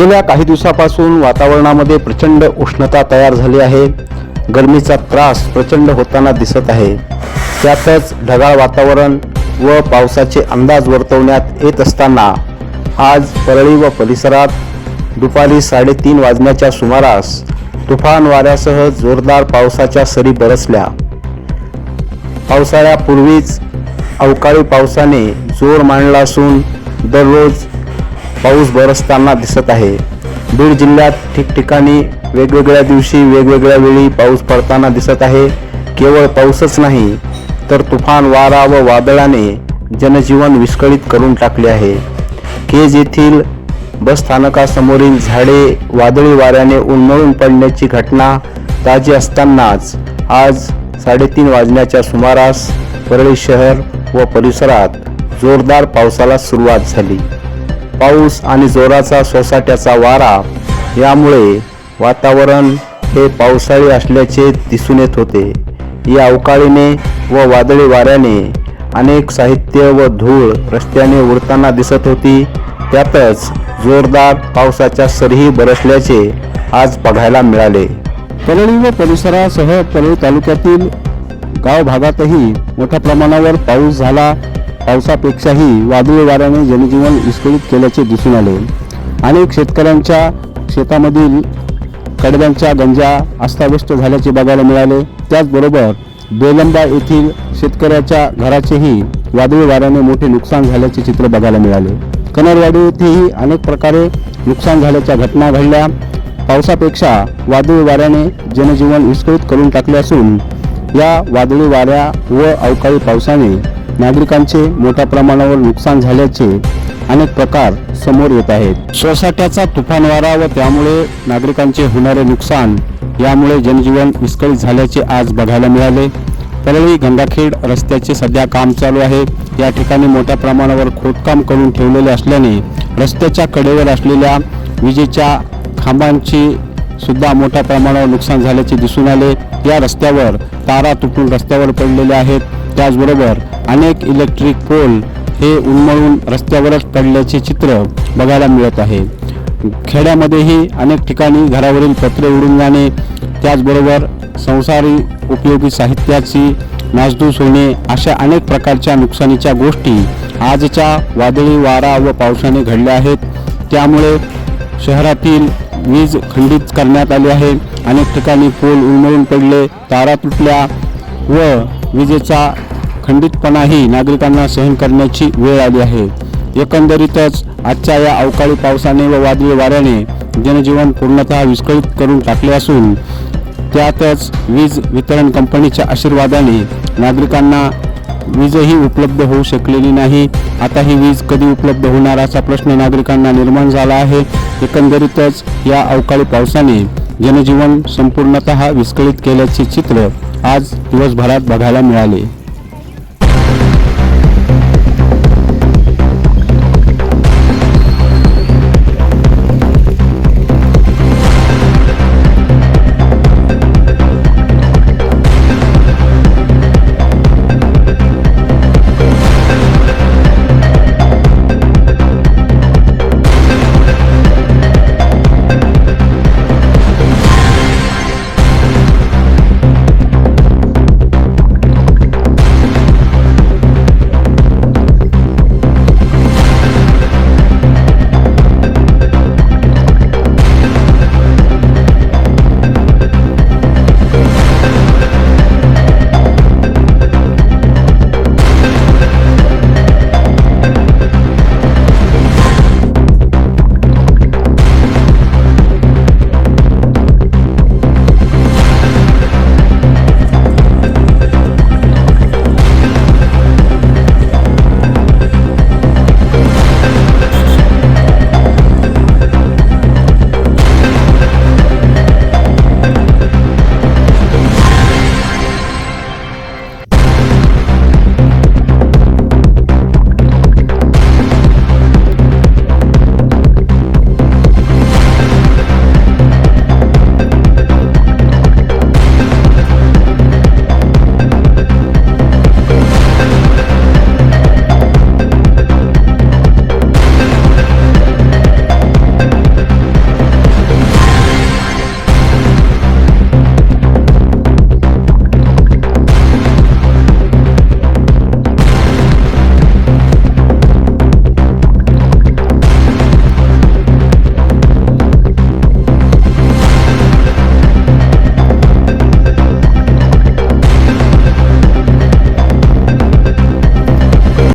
गेल्या काही दिवसापासून वातावरणामध्ये प्रचंड उष्णता तयार झाली आहे. गरमीचा त्रास प्रचंड होताना दिसत आहे. त्यातच ढगाळ वातावरण व पावसाचे अंदाज वर्तवण्यात येत असताना आज परळी व परिसरात दुपारी साडेतीन वाजण्याच्या सुमारास तुफान वाऱ्यासह जोरदार पावसाच्या सरी बरसल्या. पावसाळ्यापूर्वीच अवकाळी पावसाने जोर मांडला असून दररोज पाऊस बरसताना दिसत आहे. बीड जिल्ह्यात ठिकठिकाणी वेगवेगळ्या दिवशी वेगवेगळ्या वेळी पाऊस पडताना दिसत आहे. केवळ पाऊसच नाही तर तुफान वारा व वादळाने जनजीवन विस्कळीत करून टाकले आहे. केज येथील बस स्थानकासमोरील झाडे वादळी वाऱ्याने उन्मळून पडण्याची घटना ताजी असतानाच आज साडेतीन वाजण्याच्या सुमारास परळी शहर व परिसरात जोरदार पावसाला सुरुवात झाली. पाऊस आणि जोराचा सोसाट्याचा वारा यामुळे वातावरण हे पावसाळी असल्याचे दिसून येत होते. या अवकाळीने व वादळी वाऱ्याने अनेक साहित्य व धूळ रस्त्याने उडताना दिसत होती. त्यातच जोरदार पावसाच्या सरीही बरसल्याचे आज बघायला मिळाले. परळी व परिसरासह परळी तालुक्यातील गाव भागातही मोठ्या प्रमाणावर पाऊस झाला पावसापेक्षाही वादळी वाऱ्याने जनजीवन विस्कळीत केल्याचे दिसून आले. अनेक शेतकऱ्यांच्या शेतामधील कडद्यांच्या गंजा अस्ताव्यस्त झाल्याचे बघायला मिळाले. त्याचबरोबर बेलंबा येथील शेतकऱ्याच्या घराचेही वादळी वाऱ्याने मोठे नुकसान झाल्याचे चित्र बघायला मिळाले. कनरवाडी येथेही अनेक प्रकारे नुकसान झाल्याच्या घटना घडल्या. पावसापेक्षा वादळी वाऱ्याने जनजीवन विस्कळीत करून टाकले असून या वादळी वाऱ्या व अवकाळी पावसाने नागरिकांचे मोठ्या प्रमाणावर नुकसान झाल्याचे अनेक प्रकार समोर येत आहेत. सोसाट्याचा तुफान वारा व त्यामुळे नागरिकांचे होणारे नुकसान यामुळे जनजीवन विस्कळीत झाल्याचे आज बघायला मिळाले. परळी गंगाखेड रस्त्याचे सध्या काम चालू आहे. या ठिकाणी मोठ्या प्रमाणावर खोदकाम करून ठेवलेले असल्याने रस्त्याच्या कडेवर असलेल्या विजेच्या खांबांची सुद्धा मोठ्या प्रमाणावर नुकसान झाल्याचे दिसून आले. या रस्त्यावर तारा तुटून रस्त्यावर पडलेल्या आहेत. त्याचबरोबर अनेक इलेक्ट्रिक पोल हे उन्मळून रस्त्यावरच पडल्याचे चित्र बघायला मिळत आहे. खेड्यामध्येही अनेक ठिकाणी घरावरील पत्रे उडून जाणे त्याचबरोबर संसारी उपयोगी साहित्याची नासधूस होणे अशा अनेक प्रकारच्या नुकसानीच्या गोष्टी आजच्या वादळी वारा व पावसाने घडल्या आहेत. त्यामुळे शहरातील वीज खंडित करण्यात आली आहे. अनेक ठिकाणी पोल उलमळून पडले तारा तुटल्या व विजेचा खंडितपणाही नागरिकांना सहन करण्याची वेळ आली आहे. एकंदरीतच आजच्या या अवकाळी पावसाने व वादळी वाऱ्याने जनजीवन पूर्णतः विस्कळीत करून टाकले असून त्यातच वीज वितरण कंपनीच्या आशीर्वादाने नागरिकांना वीजही उपलब्ध होऊ शकलेली नाही. आता ही वीज कधी उपलब्ध होणार असा प्रश्न नागरिकांना निर्माण झाला आहे. एकंदरीतच या अवकाळी पावसाने जनजीवन संपूर्णतः विस्कळीत केल्याचे चित्र आज दिवसभरात बघायला मिळाले.